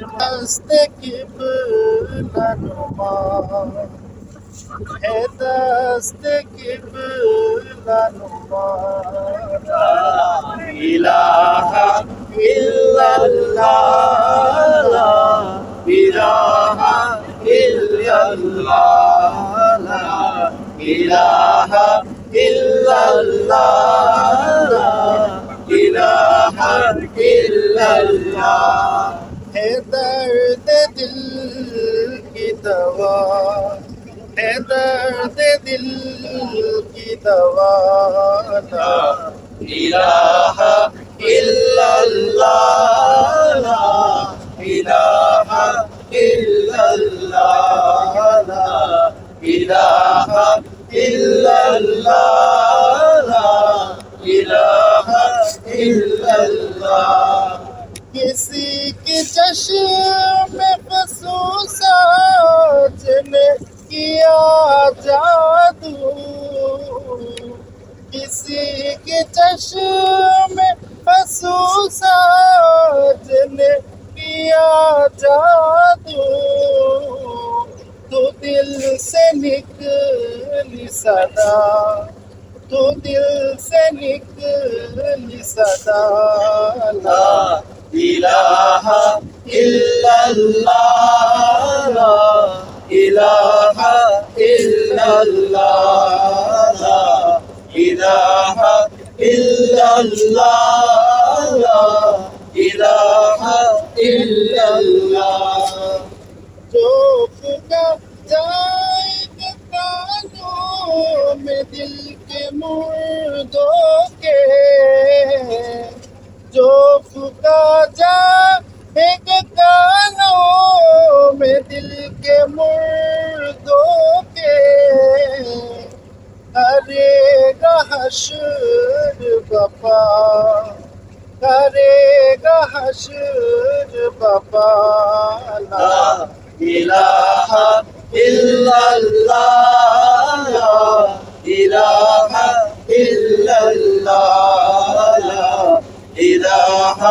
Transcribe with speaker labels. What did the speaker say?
Speaker 1: রাস্তে কিবলা নুমা হে দস্তে কিবলা নুমা ইলাহা ইল্লাল্লাহ লা ইলাহা ইল্লাল্লাহ লা ইলাহা ইলাহা है दर्द दिल की दवा ला इलाहा इल्लल्लाह ला इलाहा इल्लल्लाह ला इलाहा इल्लल्लाह ला इलाहा इल्लल्लाह किसी के चश्म में फसूसा ने किया जादू। किसी के चश्म में ने किया जादू। तो दिल से निकली सदा। तो दिल से निकली सदा। ला इलाहा इल्लल्लाह। illallah la ilaha illallah la ilaha illallah jo fuka jaye kanon mein dil ke murdo ke jo fuka jaye হাসুর বাবা করেগা হাসুর বাবা লা ইলাহা ইল্লাল্লাহ লা ইলাহা ইল্লাল্লাহ লা ইলাহা